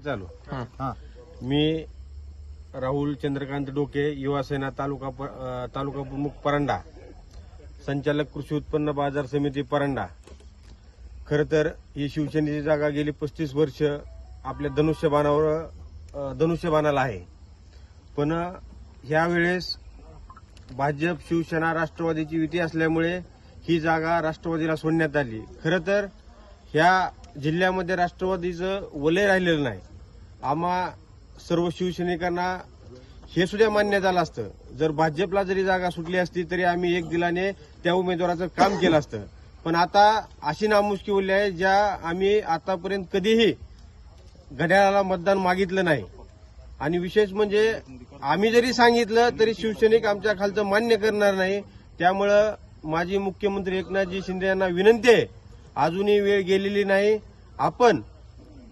चालू. हं. मी राहुल चंद्रकांत डोके युवासेना तालुका प- तालुका प्रमुख परंडा संचालक कृषी उत्पन्न बाजार समिती परंडा. खर तर ही शिवसेनेची जागा गेली पस्तीस वर्ष आपल्या धनुष्यबाणावर धनुष्यबाणाला आहे. पण ह्या वेळेस भाजप शिवसेना राष्ट्रवादीची युती असल्यामुळे ही जागा राष्ट्रवादीला सोडण्यात आली. खरं तर ह्या जिल्ह्यामध्ये राष्ट्रवादीचं वलय राहिलेलं नाही. आम्हा सर्व शिवसैनिकांना हे सुद्धा मान्य झालं असतं. जर भाजपला जरी जागा सुटली असती तरी आम्ही एक दिलाने त्या उमेदवाराचं काम केलं असतं. पण आता अशी नामुष्की उरली आहे ज्या आम्ही आतापर्यंत कधीही घड्याळाला मतदान मागितलं नाही. आणि विशेष म्हणजे आम्ही जरी सांगितलं तरी शिवसैनिक आमच्या खालचं मान्य करणार नाही. त्यामुळं माजी मुख्यमंत्री एकनाथजी शिंदे यांना विनंती आहे अजूनही वेळ गेलेली नाही. आपण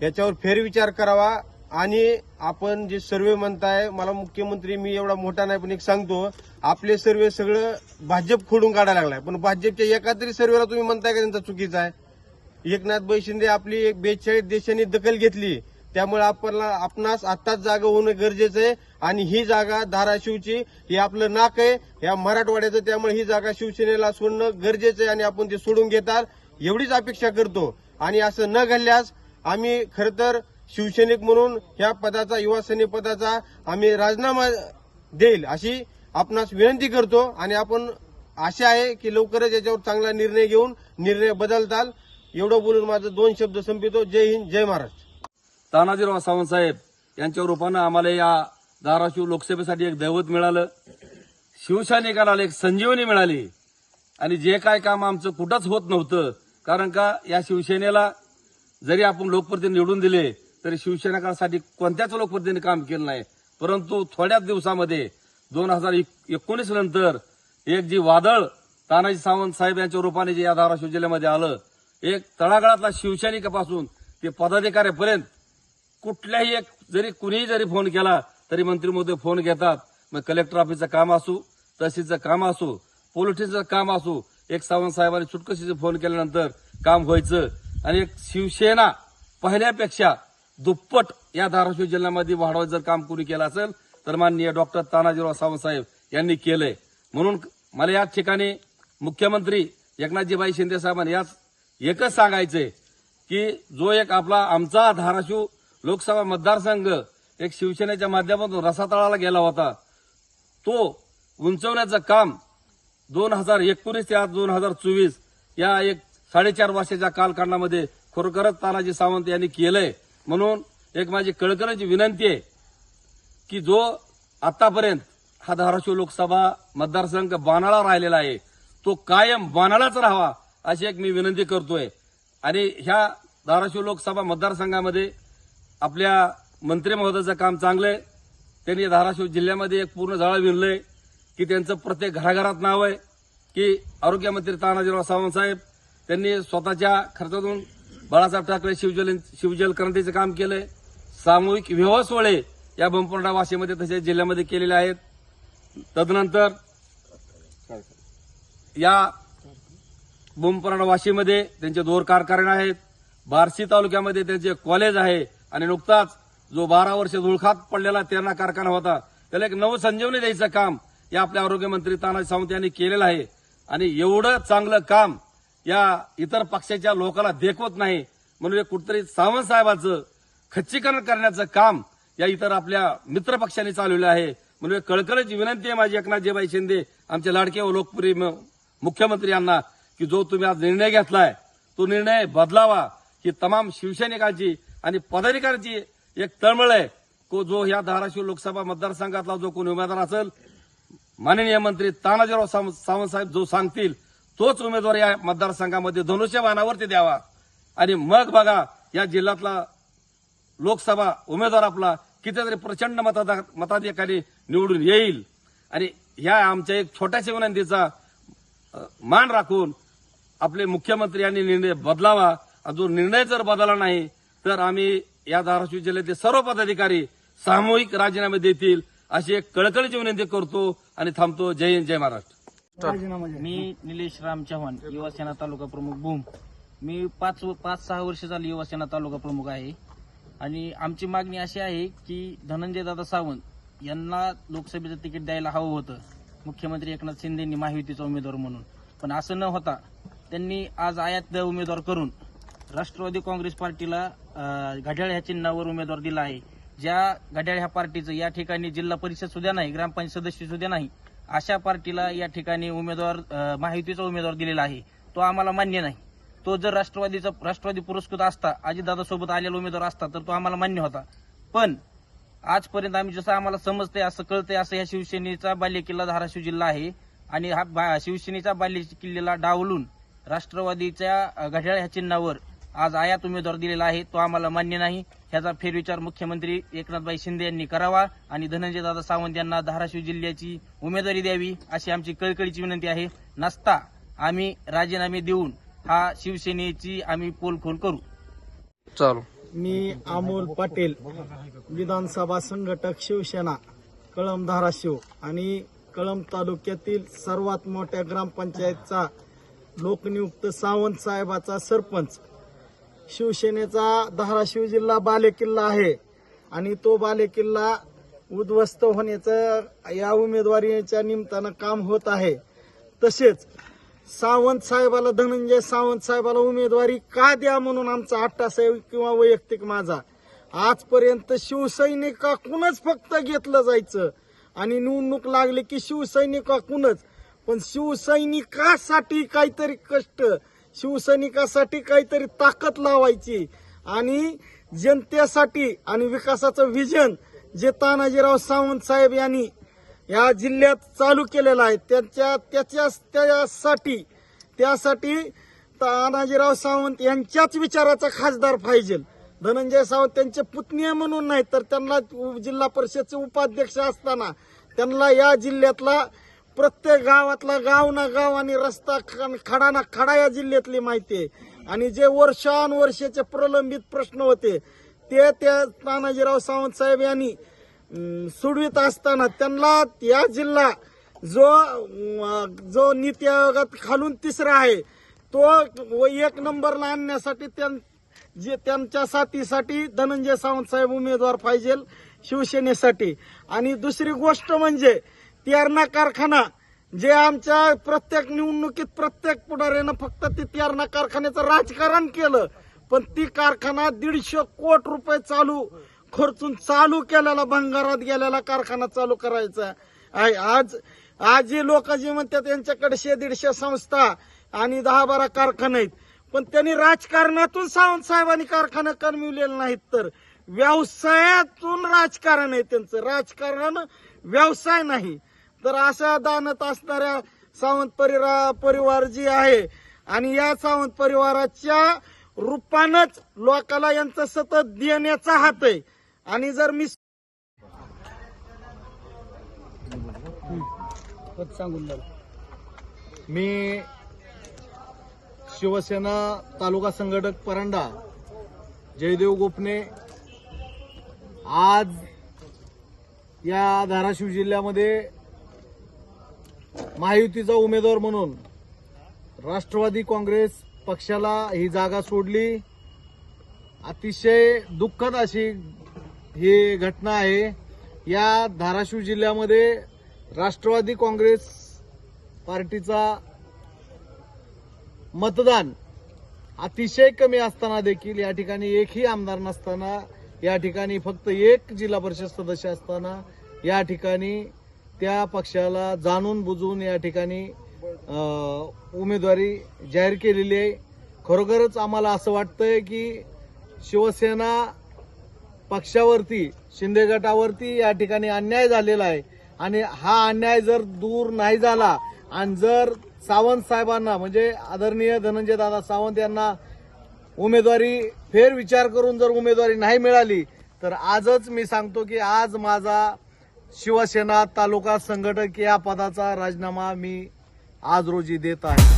याच्यावर फेरविचार करावा. आणि आपण जे सर्वे म्हणताय मला मुख्यमंत्री मी एवढा मोठा नाही पण एक सांगतो आपले सर्वे सगळं भाजप खोडून काढायला लागलाय. पण भाजपच्या एका तरी सर्वेला तुम्ही म्हणताय का त्यांचा चुकीचा आहे? एकनाथ बैशिंदे शिंदे आपली एक बेचाळीस देशांनी दखल घेतली. त्यामुळे आपल्याला आपणास आत्ताच जागा होणं गरजेचं आहे. आणि ही जागा धाराशिवची ही आपलं नाक आहे. या मराठवाड्याचं त्यामुळे ही जागा शिवसेनेला सोडणं गरजेचं आहे आणि आपण ते सोडून घेतात एवढीच अपेक्षा करतो. आणि असं न घडल्यास आम्ही खरं तर शिवसैनिक म्हणून ह्या पदाचा युवा सैनिक पदाचा आम्ही राजीनामा देईल अशी आपणास विनंती करतो आणि आपण आशा आहे की लवकरच याच्यावर चांगला निर्णय घेऊन निर्णय बदलताल. एवढं बोलून माझं दोन शब्द संपितो. जय हिंद जय महाराष्ट्र. तानाजीराव सावंतसाहेब यांच्या रूपानं आम्हाला या धाराशिव लोकसभेसाठी एक दैवत मिळालं. शिवसैनिकाला एक संजीवनी मिळाली. आणि जे काय काम आमचं कुठंच होत नव्हतं. कारण का या शिवसेनेला जरी आपण लोकप्रतिनिधी निवडून दिले तरी शिवसैनिकांसाठी कोणत्याच लोकप्रतिनिधी काम केलं नाही. परंतु थोड्याच दिवसामध्ये दोन हजार एकोणीस नंतर एक जी वादळ तानाजी सावंत साहेब यांच्या रूपाने जे या धाराशिव जिल्ह्यामध्ये आलं एक तळागाळातला शिवसैनिकापासून ते पदाधिकाऱ्यापर्यंत कुठल्याही एक जरी कुणीही जरी फोन केला तरी मंत्री मोदी फोन घेतात. मग कलेक्टर ऑफिसचं काम असू तहसीलचं काम असू पोलिटिसचं काम असू एक सावंत साहेबांनी चुटकशीचे फोन केल्यानंतर काम व्हायचं. आणि एक शिवसेना पहिल्यापेक्षा दुप्पट या धाराशिव जिल्ह्यामध्ये वाढवायचं जर काम कुणी केलं असेल तर माननीय डॉक्टर तानाजीराव सावंत साहेब यांनी केलंय. म्हणून मला याच ठिकाणी मुख्यमंत्री एकनाथजीबाई शिंदे साहेबांनी याच एकच सांगायचंय की जो एक आपला आमचा धाराशिव लोकसभा मतदारसंघ एक शिवसेनेच्या माध्यमातून रसातळाला गेला होता तो उंचवण्याचं काम दोन हजार एकोणीस ते आज दोन हजार चोवीस या एक साडेचार वर्षाच्या कालखंडामध्ये खरोखरच तानाजी सावंत यांनी केलंय. म्हणून एक माझी कळकळीची विनंती आहे की जो आतापर्यंत हा धाराशिव लोकसभा मतदारसंघ बाणाला राहिलेला आहे तो कायम बाणालाच राहावा अशी एक मी विनंती करतोय. आणि ह्या धाराशिव लोकसभा मतदारसंघामध्ये आपल्या मंत्री महोदयाचं काम चांगलं आहे त्यांनी धाराशिव जिल्ह्यामध्ये एक पूर्ण जाळं विणलंय की त्यांचं प्रत्येक घराघरात नाव आहे की आरोग्यमंत्री तानाजीराव सावंत साहेब त्यांनी स्वतःच्या खर्चातून बाळासाहेब ठाकरे शिवजल शिवजल क्रांतीचं काम केलंय. सामूहिक विवाह सोहळे या बंपरडा वाशीमध्ये तसेच जिल्ह्यामध्ये केलेले आहेत. तदनंतर या बोमपराडा वाशीमध्ये त्यांचे दोर कारखाने आहेत. बार्शी तालुक्यामध्ये त्यांचे कॉलेज आहे आणि नुकताच जो बारा वर्ष धुळखात पडलेला तेरणा कारखाना होता. त्याला एक नवसंजीवनी द्यायचं काम या आपल्या आरोग्यमंत्री तानाजी सावंत यांनी केलेलं आहे. आणि एवढं चांगलं काम या इतर पक्षाच्या लोकांना देखवत नाही म्हणून हे कुठतरी सावंत साहेबाचं खच्चीकरण करण्याचं काम या इतर आपल्या मित्र पक्षांनी चालवलं आहे. म्हणून कळकळीची विनंती आहे माझी एकनाथजीबाई शिंदे आमचे लाडके व लोकप्रिय मुख्यमंत्री यांना की जो तुम्ही आज निर्णय घेतलाय तो निर्णय बदलावा. ही तमाम शिवसैनिकांची आणि पदाधिकाऱ्यांची एक तळमळ आहे. को जो ह्या धाराशिव लोकसभा मतदारसंघातला जो कोणी उमेदवार असेल माननीय मंत्री तानाजीराव सावंत सावंत साहेब जो सांगतील तोच उमेदवार या मतदारसंघामध्ये धनुष्य बाणावरती द्यावा. आणि मग बघा या जिल्ह्यातला लोकसभा उमेदवार आपला कितीतरी प्रचंड मतदा मताधिकारी निवडून येईल. आणि ह्या आमच्या एक छोट्याशा विनंतीचा मान राखून आपले मुख्यमंत्री यांनी निर्णय बदलावा. जो निर्णय जर बदलला नाही तर आम्ही या धाराशिव जिल्ह्यातील सर्व पदाधिकारी सामूहिक राजीनामे देतील अशी एक कळकळीची विनंती करतो आणि थांबतो. जय हिंद जय महाराष्ट्र. मी निलेश राम चव्हाण युवासेना तालुका प्रमुख भूम मी पाच पाच सहा वर्ष झाली युवासेना तालुका प्रमुख आहे. आणि आमची मागणी अशी आहे की धनंजय दादा सावंत यांना लोकसभेचं तिकीट द्यायला हवं होतं. मुख्यमंत्री एकनाथ शिंदेंनी महायुतीचा उमेदवार म्हणून. पण असं न होता त्यांनी आज आयात उमेदवार करून राष्ट्रवादी काँग्रेस पार्टीला घड्याळ ह्या चिन्हावर उमेदवार दिला आहे. ज्या घड्याळ ह्या पार्टीचं या ठिकाणी जिल्हा परिषद सुद्धा नाही ग्रामपंचायत सदस्य सुद्धा नाही अशा पार्टीला या ठिकाणी उमेदवार महायुतीचा उमेदवार दिलेला आहे. तो आम्हाला मान्य नाही. तो जर राष्ट्रवादीचा राष्ट्रवादी पुरस्कृत असता अजितदादा सोबत आलेला उमेदवार असता तर तो आम्हाला मान्य होता. पण आजपर्यंत आम्ही जसं आम्हाला समजतंय असं कळतंय असं या शिवसेनेचा बालेकिल्ला धाराशिव जिल्हा आहे. आणि हा बा- शिवसेनेचा बाल्य किल्ल्याला डावलून राष्ट्रवादीच्या घड्याळ ह्या चिन्हावर आज आयात उमेदवार दिलेला आहे तो आम्हाला मान्य नाही. ह्याचा फेरविचार मुख्यमंत्री एकनाथभाई शिंदे यांनी करावा आणि धनंजय दादा सावंत यांना धाराशिव जिल्ह्याची उमेदवारी द्यावी अशी आमची कळकळीची विनंती आहे. नसता आम्ही राजीनामे देऊन हा शिवसेनेची आम्ही पोलखोल करू. चालू. मी अमोल पाटील विधानसभा संघटक शिवसेना कळंब धाराशिव आणि कळंब तालुक्यातील सर्वात मोठ्या ग्रामपंचायतचा लोकनियुक्त सावंत साहेबाचा सरपंच शिवसेनेचा धाराशिव जिल्हा बालेकिल्ला आहे. आणि तो बालेकिल्ला उद्ध्वस्त होण्याचं या उमेदवारीच्या निमित्तानं काम होत आहे. तसेच सावंत साहेबाला धनंजय सावंत साहेबाला उमेदवारी का द्या म्हणून आमचा अट्टासाहेब किंवा वैयक्तिक माझा? आजपर्यंत शिवसैनिकाकूनच फक्त घेतलं जायचं? आणि निवडणूक लागली की शिवसैनिकाकूनच पण शिवसैनिकासाठी काहीतरी कष्ट शिवसैनिकासाठी काहीतरी ताकद लावायची. आणि जनतेसाठी आणि विकासाचं विजन जे तानाजीराव सावंत साहेब यांनी या जिल्ह्यात चालू केलेला आहे त्यांच्या त्याच्या त्यासाठी त्यासाठी तानाजीराव सावंत यांच्याच विचाराचा खासदार पाहिजे. धनंजय सावंत त्यांचे पुतणी म्हणून नाही तर त्यांना जिल्हा परिषदचे उपाध्यक्ष असताना त्यांना या जिल्ह्यातला प्रत्येक गावातला गाव ना गाव आणि रस्ता खडा ना खडा या जिल्ह्यातली माहिती आहे. आणि जे वर्षानुवर्षाचे प्रलंबित प्रश्न होते ते त्या तानाजीराव सावंत साहेब यांनी अं, सोडवित असताना त्यांना या जिल्हा जो जो नीती आयोगात खालून तिसरा आहे तो एक नंबरला आणण्यासाठी त्यां- जे त्यांच्या साथीसाठी धनंजय सावंत साहेब उमेदवार पाहिजे शिवसेनेसाठी. आणि दुसरी गोष्ट म्हणजे तियारणा कारखाना जे आमच्या प्रत्येक निवडणुकीत प्रत्येक पुढाऱ्यानं फक्त ते तियारणा कारखान्याचं राजकारण केलं पण ती कारखाना दीडशे कोट रुपये चालू खर्चून चालू केलेला भंगारात गेलेला कारखाना चालू करायचा. आहे आज आज जे लोक जे म्हणतात यांच्याकडे शे दीडशे संस्था आणि दहा बारा कारखाने आहेत पण त्यांनी राजकारणातून सावंत साहेबांनी कारखाना कमविलेले नाहीत तर व्यवसायातून राजकारण आहे त्यांचं. राजकारण व्यवसाय नाही. तर अशा दानत असणाऱ्या सावंत परिवार परिवार जी आहे आणि या सावंत परिवाराच्या रूपानंच लोकाला यांचं सतत देण्याचा हात आहे. आणि जर मी मी शिवसेना तालुका संघटक परांडा जयदेव गोपने आज या धाराशिव जिल्ह्यामध्ये महायुतीचा उमेदवार म्हणून राष्ट्रवादी काँग्रेस पक्षाला ही जागा सोडली. अतिशय दुःखद अशी ही घटना आहे. या धाराशिव जिल्ह्यामध्ये राष्ट्रवादी काँग्रेस पार्टीचा मतदान अतिशय कमी असताना देखील या ठिकाणी एकही आमदार नसताना या ठिकाणी फक्त एक जिल्हा परिषद सदस्य असताना या ठिकाणी त्या पक्षाला जाणून बुजून या ठिकाणी उमेदवारी जाहीर केलेली आहे. खरोखरच आम्हाला असं वाटतंय की शिवसेना पक्षावरती शिंदे गटावरती या ठिकाणी अन्याय झालेला आहे. आणि हा अन्याय जर दूर नाही झाला आणि जर सावंत साहेबांना म्हणजे आदरणीय धनंजय दादा सावंत यांना उमेदवारी फेर विचार करून जर उमेदवारी नाही मिळाली तर आजच मी सांगतो की आज माझा शिवसेना तालुका संघटक या पदाचा राजीनामा मी आज रोजी देत आहे.